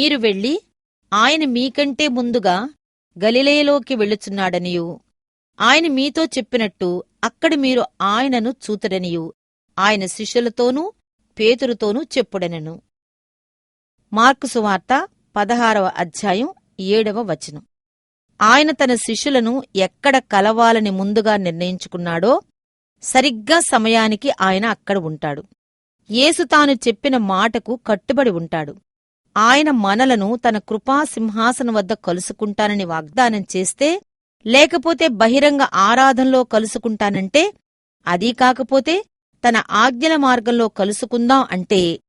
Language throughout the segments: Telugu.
మీరు వెళ్ళి ఆయన మీకంటే ముందుగా గలిలయలోకి వెళ్ళుచున్నాడనియు. ఆయన మీతో చెప్పినట్టు అక్కడ మీరు ఆయనను చూతుడనియు. ఆయన శిష్యులతోనూ పేతురుతోనూ చెప్పుడనెను. మార్కు సువార్త పదహారవ అధ్యాయం ఏడవ వచనం. ఆయన తన శిష్యులను ఎక్కడ కలవాలని ముందుగా నిర్ణయించుకున్నాడో సరిగ్గా సమయానికి ఆయన అక్కడ ఉంటాడు. యేసు తాను చెప్పిన మాటకు కట్టుబడి ఉంటాడు. ఆయన మనలను తన కృపా సింహాసనం వద్ద కలుసుకుంటానని వాగ్దానం చేస్తే లేకపోతే బహిరంగ ఆరాధనలో కలుసుకుంటానంటే అదీ కాకపోతే తన ఆజ్ఞల మార్గంలో కలుసుకుందాం అంటే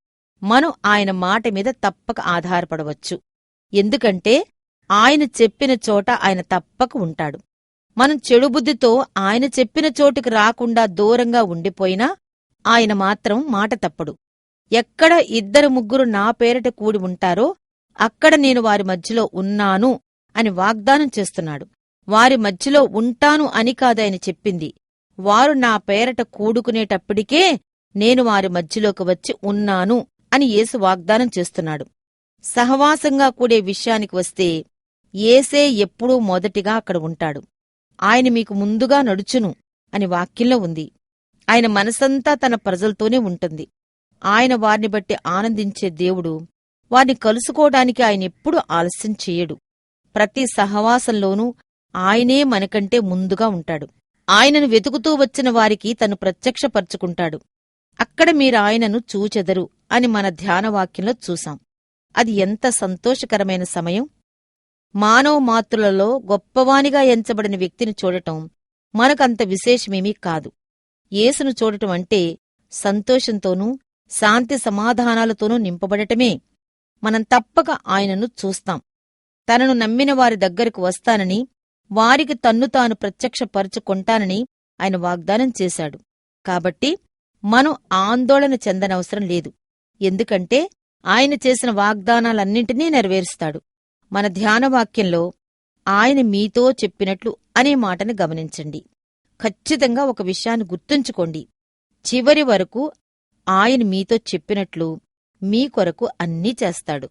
మనం ఆయన మాట మీద తప్పక ఆధారపడవచ్చు. ఎందుకంటే ఆయన చెప్పిన చోట ఆయన తప్పక ఉంటాడు. మనం చెడుబుద్ధితో ఆయన చెప్పిన చోటుకు రాకుండా దూరంగా ఉండిపోయినా ఆయన మాత్రం మాట తప్పడు. ఎక్కడ ఇద్దరు ముగ్గురు నా పేరిట కూడి ఉంటారో అక్కడ నేను వారి మధ్యలో ఉన్నాను అని వాగ్దానం చేస్తున్నాడు. వారి మధ్యలో ఉంటాను అని కాదాయన చెప్పింది. వారు నా పేరట కూడుకునేటప్పటికే నేను వారి మధ్యలోకి వచ్చి ఉన్నాను అని యేసు వాగ్దానం చేస్తున్నాడు. సహవాసంగా కూడే విషయానికి వస్తే ఏసే ఎప్పుడూ మొదటిగా అక్కడ ఉంటాడు. ఆయన మీకు ముందుగా నడుచును అని వాక్యంలో ఉంది. ఆయన మనసంతా తన ప్రజలతోనే ఉంటుంది. ఆయన వారిని బట్టి ఆనందించే దేవుడు వారిని కలుసుకోవడానికి ఆయన ఎప్పుడూ ఆలస్యం చెయ్యడు ప్రతి సహవాసంలోనూ ఆయనే మనకంటే ముందుగా ఉంటాడు. ఆయనను వెతుకుతూ వచ్చిన వారికి తను ప్రత్యక్షపరుచుకుంటాడు. అక్కడ మీరాయనను చూచెదరు అని మన ధ్యానవాక్యంలో చూశాం. అది ఎంత సంతోషకరమైన సమయం! మానవ మాతృలలో గొప్పవానిగా ఎంచబడిన వ్యక్తిని చూడటం మనకంత విశేషమేమీ కాదు. యేసును చూడటం అంటే సంతోషంతోనూ శాంతి సమాధానాలతోనూ నింపబడటమే. మనం తప్పక ఆయనను చూస్తాం. తనను నమ్మిన వారి దగ్గరకు వస్తానని వారికి తన్ను తాను ప్రత్యక్షపరుచుకొంటానని ఆయన వాగ్దానం చేశాడు. కాబట్టి మనం ఆందోళన చెందనవసరం లేదు. ఎందుకంటే ఆయన చేసిన వాగ్దానాలన్నింటినీ నెరవేరుస్తాడు. మన ధ్యానవాక్యంలో ఆయన మీతో చెప్పినట్లు అనే మాటను గమనించండి. ఖచ్చితంగా ఒక విషయాన్ని గుర్తుంచుకోండి. చివరి వరకు ఆయన మీతో చెప్పినట్లు మీ కొరకు అన్నీ చేస్తాడు.